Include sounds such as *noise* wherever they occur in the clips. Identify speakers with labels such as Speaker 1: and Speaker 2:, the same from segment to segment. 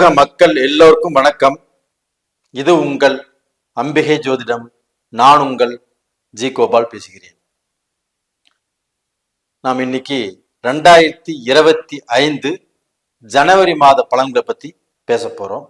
Speaker 1: உலக மக்கள் எல்லோருக்கும் வணக்கம். இது உங்கள் அம்பிகை ஜோதிடம். நான் உங்கள் ஜி கோபால் பேசுகிறேன். நாம் இன்னைக்கு ரெண்டாயிரத்தி இருபத்தி ஐந்து ஜனவரி மாத பலன்களை பத்தி பேச போறோம்.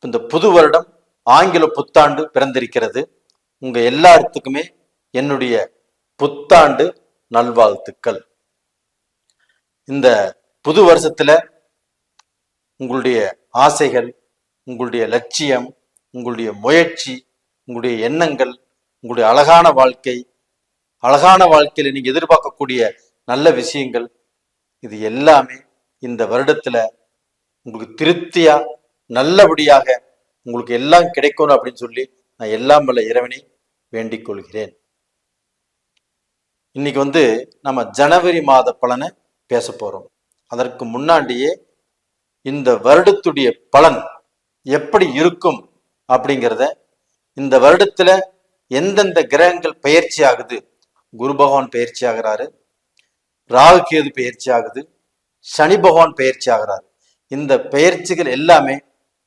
Speaker 1: இந்த புது வருடம் ஆங்கில புத்தாண்டு பிறந்திருக்கிறது. உங்க எல்லாத்துக்குமே என்னுடைய புத்தாண்டு நல்வாழ்த்துக்கள். இந்த புது வருஷத்துல உங்களுடைய ஆசைகள் உங்களுடைய லட்சியம் உங்களுடைய முயற்சி உங்களுடைய எண்ணங்கள் உங்களுடைய அழகான வாழ்க்கை அழகான வாழ்க்கையில் நீங்கள் எதிர்பார்க்கக்கூடிய நல்ல விஷயங்கள் இது எல்லாமே இந்த வருடத்துல உங்களுக்கு திருப்தியாக நல்லபடியாக உங்களுக்கு எல்லாம் கிடைக்கணும் அப்படின்னு சொல்லி நான் எல்லாம் வல்ல இறைவனை வேண்டிக் கொள்கிறேன் இன்னைக்கு வந்து நம்ம ஜனவரி மாத பலனை பேச போகிறோம் அதற்கு முன்னாடியே இந்த வருடத்துடைய பலன் எப்படி இருக்கும் அப்படிங்கிறத இந்த வருடத்துல எந்தெந்த கிரகங்கள் பயிற்சி ஆகுது? குரு பகவான் பயிற்சி ஆகிறாரு. ராகு கேது பயிற்சி ஆகுது. சனி பகவான் பயிற்சி ஆகிறாரு. இந்த பயிற்சிகள் எல்லாமே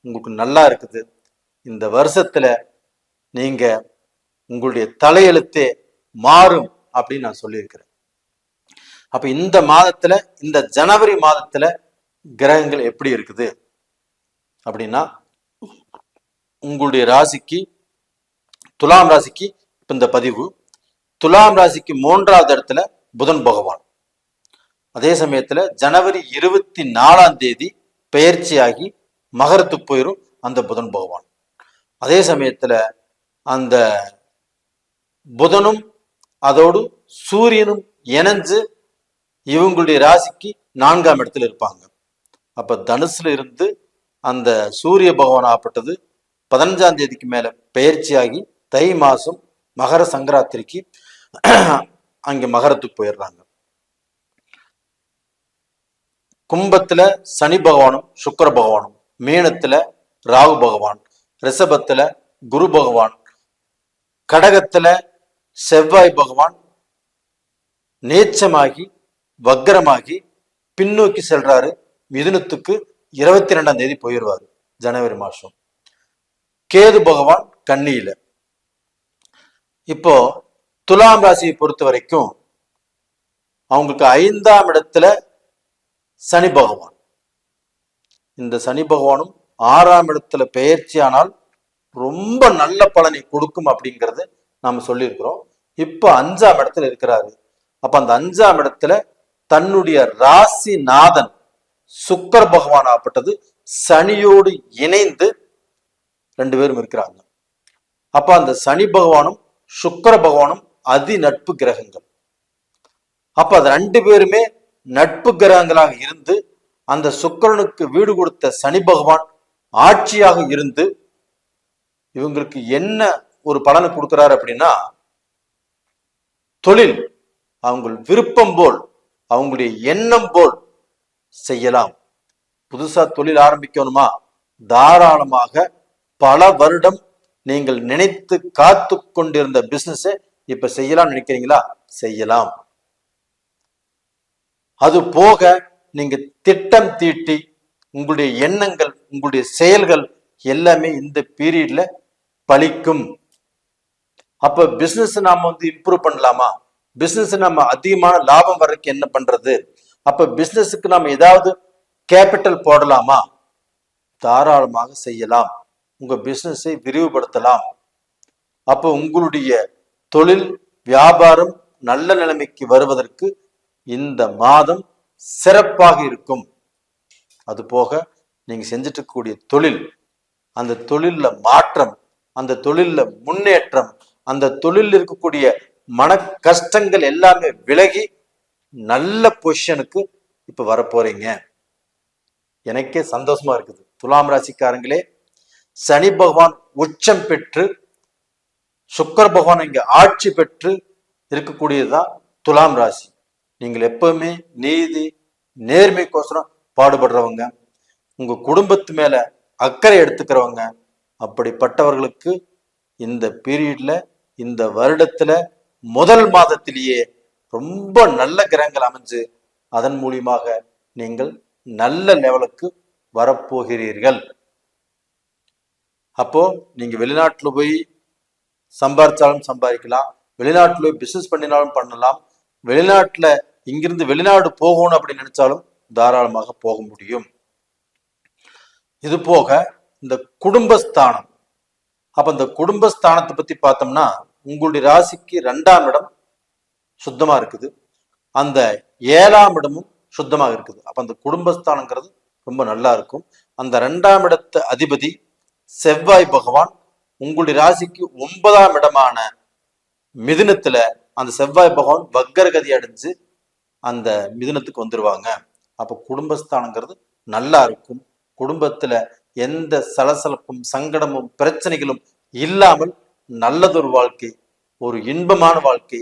Speaker 1: உங்களுக்கு நல்லா இருக்குது. இந்த வருஷத்துல நீங்க உங்களுடைய தலையெழுத்தே மாறும் அப்படின்னு நான் சொல்லியிருக்கிறேன். அப்ப இந்த மாதத்துல இந்த ஜனவரி மாதத்துல கிரகங்கள் எப்படி இருக்குது? அப்படின்னா உங்களுடைய ராசிக்கு துலாம் ராசிக்கு இப்போ இந்த பதிவு. துலாம் ராசிக்கு மூன்றாவது இடத்துல புதன் பகவான். அதே சமயத்துல ஜனவரி இருபத்தி நாலாம் தேதி பெயர்ச்சியாகி மகரத்துக்கு போயிரும் அந்த புதன் பகவான். அதே சமயத்துல அந்த புதனும் அதோடு சூரியனும் இணைஞ்சு இவங்களுடைய ராசிக்கு நான்காம் இடத்துல இருப்பாங்க. அப்போ தனுசுல இருந்து அந்த சூரிய பகவான் ஆப்பட்டது பதினஞ்சாம் தேதிக்கு மேலே பயிற்சியாகி தை மாசம் மகர சங்கராத்திரிக்கு அங்கே மகரத்துக்கு போயிடுறாங்க. கும்பத்துல சனி பகவானும் சுக்கர பகவானும் மீனத்துல ராகு பகவான் ரிஷபத்துல குரு பகவான் கடகத்துல செவ்வாய் பகவான் நேச்சமாகி வக்கரமாகி பின்னோக்கி செல்றாரு. மிதுனத்துக்கு இருபத்தி ரெண்டாம் தேதி போயிடுவார் ஜனவரி மாசம். கேது பகவான் கன்னியில. இப்போ துலாம் ராசியை பொறுத்த வரைக்கும் அவங்களுக்கு ஐந்தாம் இடத்துல சனி பகவான். இந்த சனி பகவானும் ஆறாம் இடத்துல பெயர்ச்சியானால் ரொம்ப நல்ல பலனை கொடுக்கும் அப்படிங்கிறது நாம சொல்லியிருக்கிறோம். இப்போ அஞ்சாம் இடத்துல இருக்கிறாரு. அப்ப அந்த அஞ்சாம் இடத்துல தன்னுடைய ராசி நாதன் சுக்கர் பகவான் ஆப்பட்டது சனியோடு இணைந்து ரெண்டு பேரும் இருக்கிறாங்க. அப்ப அந்த சனி பகவானும் சுக்கர பகவானும் அதி நட்பு கிரகங்கள். அப்ப அது ரெண்டு பேருமே நட்பு கிரகங்களாக இருந்து அந்த சுக்கரனுக்கு வீடு கொடுத்த சனி பகவான் ஆட்சியாக இருந்து இவங்களுக்கு என்ன ஒரு பலனை கொடுக்கிறாரு அப்படின்னா தொழில். அவங்க விருப்பம் போல் அவங்களுடைய எண்ணம் போல் செய்யலாம். புதுசா தொழில் ஆரம்பிக்கணுமா? தாராளமாக பல வருடம் நீங்கள் நினைத்து காத்து கொண்டிருந்த பிசினஸ் இப்ப செய்யலாம் நினைக்கிறீங்களா? செய்யலாம். அது போக நீங்க திட்டம் தீட்டி உங்களுடைய எண்ணங்கள் உங்களுடைய செயல்கள் எல்லாமே இந்த பீரியட்ல பழிக்கும். அப்ப பிசினஸ் நாம வந்து இம்ப்ரூவ் பண்ணலாமா? பிசினஸ் நம்ம அதிகமான லாபம் வர்றதுக்கு என்ன பண்றது? அப்ப பிசினஸுக்கு நம்ம ஏதாவது கேபிட்டல் போடலாமா? தாராளமாக செய்யலாம். உங்க பிசினஸை விரிவுபடுத்தலாம். அப்போ உங்களுடைய தொழில் வியாபாரம் நல்ல நிலைமைக்கு வருவதற்கு இந்த மாதம் சிறப்பாக இருக்கும். அது போக நீங்க செஞ்சுட்டு இருக்கக்கூடிய தொழில் அந்த தொழில்ல மாற்றம் அந்த தொழில்ல முன்னேற்றம் அந்த தொழில் இருக்கக்கூடிய மன கஷ்டங்கள் எல்லாமே விலகி நல்ல பொசிஷனுக்கு இப்ப வரப்போறீங்க. எனக்கே சந்தோஷமா இருக்குது. துலாம் ராசிக்காரங்களே சனி பகவான் உச்சம் பெற்று சுக்கர பகவான் இங்க ஆட்சி பெற்று இருக்கக்கூடியதுதான் துலாம் ராசி. நீங்கள் எப்பவுமே நீதி நேர்மைக்கோசரம் பாடுபடுறவங்க உங்க குடும்பத்து மேல அக்கறை எடுத்துக்கிறவங்க அப்படிப்பட்டவர்களுக்கு இந்த பீரியட்ல இந்த வருடத்துல முதல் மாதத்திலேயே ரொம்ப நல்ல கிரகங்கள் அமைஞ்சு அதன் மூலியமாக நீங்கள் நல்ல லெவலுக்கு வரப்போகிறீர்கள். அப்போ நீங்க வெளிநாட்டுல போய் சம்பாதிச்சாலும் சம்பாதிக்கலாம். வெளிநாட்டுல போய் பிசினஸ் பண்ணினாலும் பண்ணலாம். வெளிநாட்டுல இங்கிருந்து வெளிநாடு போகணும் அப்படின்னு நினைச்சாலும் தாராளமாக போக முடியும். இது போக இந்த குடும்பஸ்தானம். அப்ப இந்த குடும்பஸ்தானத்தை பத்தி பார்த்தோம்னா உங்களுடைய ராசிக்கு ரெண்டாம் இடம் சுத்தமா இருக்குது. அந்த ஏழாம் இடமும் சுத்தமாக இருக்குது. அப்ப அந்த குடும்பஸ்தானங்கிறது ரொம்ப நல்லா இருக்கும். அந்த ரெண்டாம் இடத்து அதிபதி செவ்வாய் பகவான் உங்களுடைய ராசிக்கு ஒன்பதாம் இடமான மிதுனத்துல அந்த செவ்வாய் பகவான் வக்கரகதி அடைஞ்சு அந்த மிதுனத்துக்கு வந்துருவாங்க. அப்போ குடும்பஸ்தானங்கிறது நல்லா இருக்கும். குடும்பத்துல எந்த சலசலப்பும் சங்கடமும் பிரச்சனைகளும் இல்லாமல் நல்லதொரு வாழ்க்கை ஒரு இன்பமான வாழ்க்கை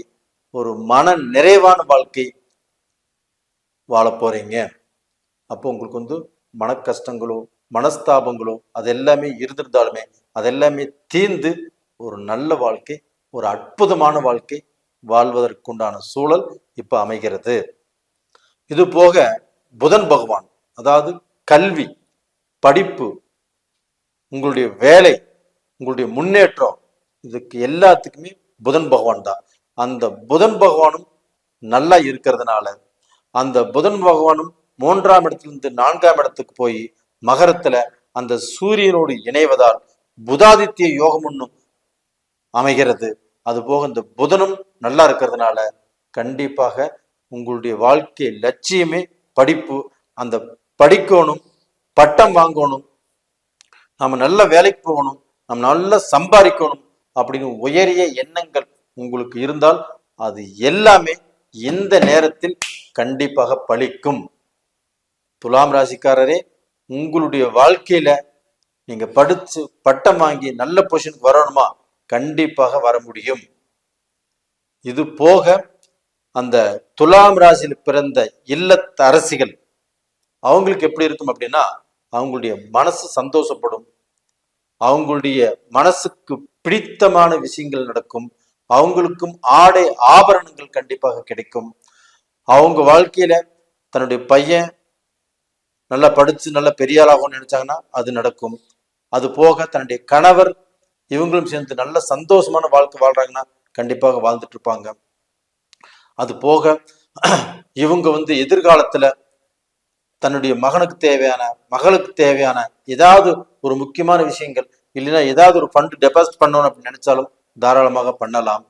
Speaker 1: ஒரு மன நிறைவான வாழ்க்கை வாழ போறீங்க அப்போ உங்களுக்கு வந்து மன கஷ்டங்களோ மனஸ்தாபங்களோ அது எல்லாமே இருந்திருந்தாலுமே அதெல்லாமே தீர்ந்து ஒரு நல்ல வாழ்க்கை ஒரு அற்புதமான வாழ்க்கை வாழ்வதற்குண்டான சூழல் இப்போ அமைகிறது. இது போக புதன் பகவான் அதாவது கல்வி படிப்பு உங்களுடைய வேலை உங்களுடைய முன்னேற்றம் இதுக்கு எல்லாத்துக்குமே புதன் பகவான் தான். அந்த புதன் பகவானும் நல்லா இருக்கிறதுனால அந்த புதன் பகவானும் மூன்றாம் இடத்திலிருந்து நான்காம் இடத்துக்கு போய் மகரத்துல அந்த சூரியனோடு இணைவதால் புதாதித்ய யோகம் ஒன்றும் அமைகிறது. அது போக இந்த புதனும் நல்லா இருக்கிறதுனால கண்டிப்பாக உங்களுடைய வாழ்க்கை லட்சியமே படிப்பு. அந்த படிக்கணும் பட்டம் வாங்கணும் நம்ம நல்ல வேலைக்கு போகணும் நம்ம நல்லா சம்பாதிக்கணும் அப்படின்னு உயரிய எண்ணங்கள் உங்களுக்கு இருந்தால் அது எல்லாமே இந்த நேரத்தில் கண்டிப்பாக பழிக்கும். துலாம் ராசிக்காரரே உங்களுடைய வாழ்க்கையில நீங்க படிச்சு பட்டம் வாங்கி நல்ல பொசிஷனுக்கு வரணுமா? கண்டிப்பாக வர முடியும். இது போக அந்த துலாம் ராசியில் பிறந்த இல்லத்த அரசிகள் அவங்களுக்கு எப்படி இருக்கும் அப்படின்னா அவங்களுடைய மனசு சந்தோஷப்படும். அவங்களுடைய மனசுக்கு பிடித்தமான விஷயங்கள் நடக்கும். அவங்களுக்கும் ஆடை ஆபரணங்கள் கண்டிப்பாக கிடைக்கும். அவங்க வாழ்க்கையில தன்னுடைய பையன் நல்லா படிச்சு நல்லா பெரிய ஆளாகும்னு நினைச்சாங்கன்னா அது நடக்கும். அது போக தன்னுடைய கணவர் இவங்களும் சேர்ந்து நல்ல சந்தோஷமான வாழ்க்கை வாழ்றாங்கன்னா கண்டிப்பாக வாழ்ந்துட்டு இருப்பாங்க அது போக இவங்க வந்து எதிர்காலத்துல தன்னுடைய மகனுக்கு தேவையான மகளுக்கு தேவையான ஏதாவது ஒரு முக்கியமான விஷயங்கள் இல்லைன்னா ஏதாவது ஒரு ஃபண்ட் டெபாசிட் பண்ணணும் அப்படின்னு நினைச்சாலும் தாராளமாக பண்ணலாம்.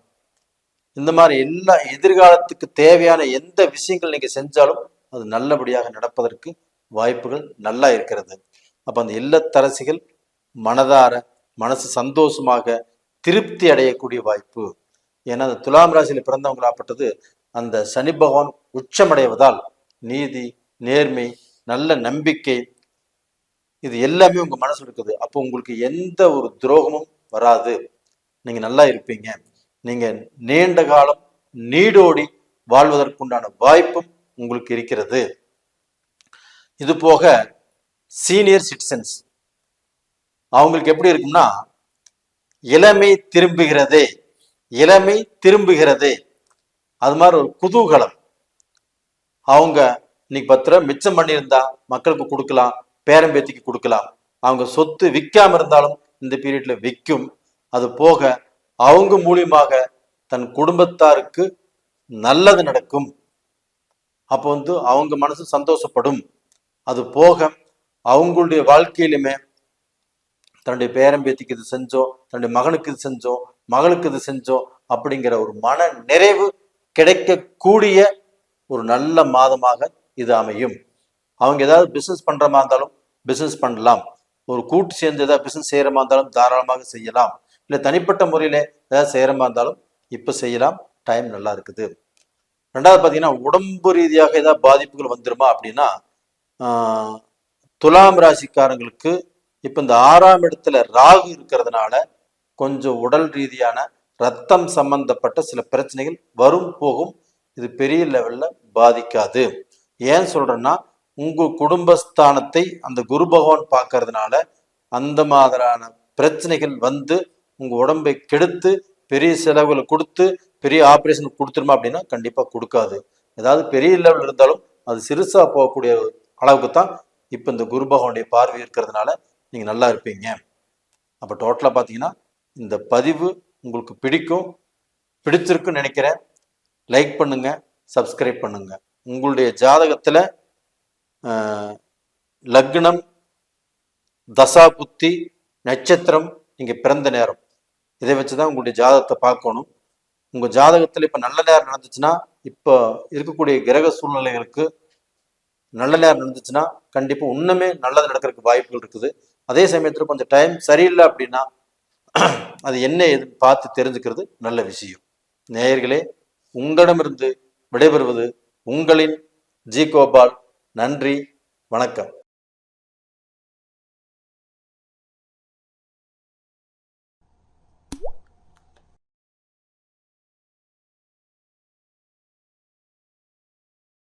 Speaker 1: இந்த மாதிரி எல்லா எதிர்காலத்துக்கு தேவையான எந்த விஷயங்கள் நீங்க செஞ்சாலும் அது நல்லபடியாக நடப்பதற்கு வாய்ப்புகள் நல்லா இருக்கிறது. அப்போ அந்த இல்லத்தரசிகள் மனதார மனசு சந்தோஷமாக திருப்தி அடையக்கூடிய வாய்ப்பு. ஏன்னா அந்த துலாம் ராசியில் பிறந்தவங்களாப்பட்டது அந்த சனி பகவான் உச்சமடைவதால் நீதி நேர்மை நல்ல நம்பிக்கை இது எல்லாமே உங்க மனசு இருக்குது. அப்போ உங்களுக்கு எந்த ஒரு துரோகமும் வராது. நீங்க நல்லா இருப்பீங்க. நீங்க நீண்ட காலம் நீடோடி வாழ்வதற்குண்டான வாய்ப்பும் உங்களுக்கு இருக்கிறது. இது போக சீனியர் சிட்டிசன்ஸ் அவங்களுக்கு எப்படி இருக்கும்னா இளமை திரும்புகிறது இளமை திரும்புகிறது. அது மாதிரி ஒரு குதூகலம். அவங்க இன்னைக்கு பத்து ரூபா மிச்சம் பண்ணியிருந்தா மக்களுக்கு கொடுக்கலாம் பேரம்பேத்திக்கு கொடுக்கலாம். அவங்க சொத்து விற்காம இருந்தாலும் இந்த பீரியட்ல விற்கும் அது போக அவங்க மூலியமாக தன் குடும்பத்தாருக்கு நல்லது நடக்கும். அப்போ வந்து அவங்க மனசு சந்தோஷப்படும். அது போக அவங்களுடைய வாழ்க்கையிலுமே தன்னுடைய பேரம்பேத்திக்கு இது செஞ்சோம் தன்னுடைய மகனுக்கு இது செஞ்சோம் மகளுக்கு இது செஞ்சோம் அப்படிங்கிற ஒரு மன நிறைவு கிடைக்கக்கூடிய ஒரு நல்ல மாதமாக இது அமையும். அவங்க ஏதாவது பிசினஸ் பண்ணுற மாதிரி இருந்தாலும் பிசினஸ் பண்ணலாம். ஒரு கூட்டு சேர்ந்து ஏதாவது பிசினஸ் செய்கிற மாதிரி இருந்தாலும் தாராளமாக செய்யலாம். இல்லை தனிப்பட்ட முறையில ஏதாவது செய்யற இருந்தாலும் இப்போ செய்யலாம். டைம் நல்லா இருக்குது. ரெண்டாவது பார்த்தீங்கன்னா உடம்பு ரீதியாக ஏதாவது பாதிப்புகள் வந்துருமா அப்படின்னா ஆஹ், துலாம் ராசிக்காரங்களுக்கு இப்போ இந்த ஆறாம் இடத்துல ராகு இருக்கிறதுனால கொஞ்சம் உடல் ரீதியான ரத்தம் சம்பந்தப்பட்ட சில பிரச்சனைகள் வரும் போகும். இது பெரிய லெவல்ல பாதிக்காது. ஏன் சொல்றேன்னா உங்க குடும்பஸ்தானத்தை அந்த குரு பகவான் பார்க்கறதுனால அந்த மாதிரியான பிரச்சனைகள் வந்து உங்கள் உடம்பை கெடுத்து பெரிய செலவுகளை கொடுத்து பெரிய ஆப்ரேஷன் கொடுத்துருமா அப்படின்னா கண்டிப்பாக கொடுக்காது. ஏதாவது பெரிய லெவல் இருந்தாலும் அது சிறுசாக போகக்கூடிய அளவுக்கு தான் இப்போ இந்த குரு பகவானுடைய பார்வை இருக்கிறதுனால நீங்கள் நல்லா இருப்பீங்க. அப்போ டோட்டலாக பார்த்தீங்கன்னா இந்த பதிவு உங்களுக்கு பிடிக்கும் பிடிச்சிருக்குன்னு நினைக்கிறேன். லைக் பண்ணுங்கள் சப்ஸ்கிரைப் பண்ணுங்கள் உங்களுடைய ஜாதகத்தில் லக்னம் தசா புத்தி நட்சத்திரம் நீங்கள் பிறந்த நேரம். இதை வச்சு தான் உங்களுடைய ஜாதகத்தை பார்க்கணும். உங்கள் ஜாதகத்தில் இப்போ நல்ல நேரம் நடந்துச்சுன்னா இப்போ இருக்கக்கூடிய கிரக சூழ்நிலைகளுக்கு நல்ல நேரம் நடந்துச்சுன்னா கண்டிப்பாக இன்னுமே நல்லது நடக்கிறதுக்கு வாய்ப்புகள் இருக்குது. அதே சமயத்தில் கொஞ்சம் டைம் சரியில்லை அப்படின்னா *clears throat* அது என்ன ஏதுன்னு பார்த்து தெரிஞ்சுக்கிறது நல்ல விஷயம். நேயர்களே உங்களிடமிருந்து விடைபெறுவது உங்களின் ஜி கோபால் நன்றி வணக்கம்.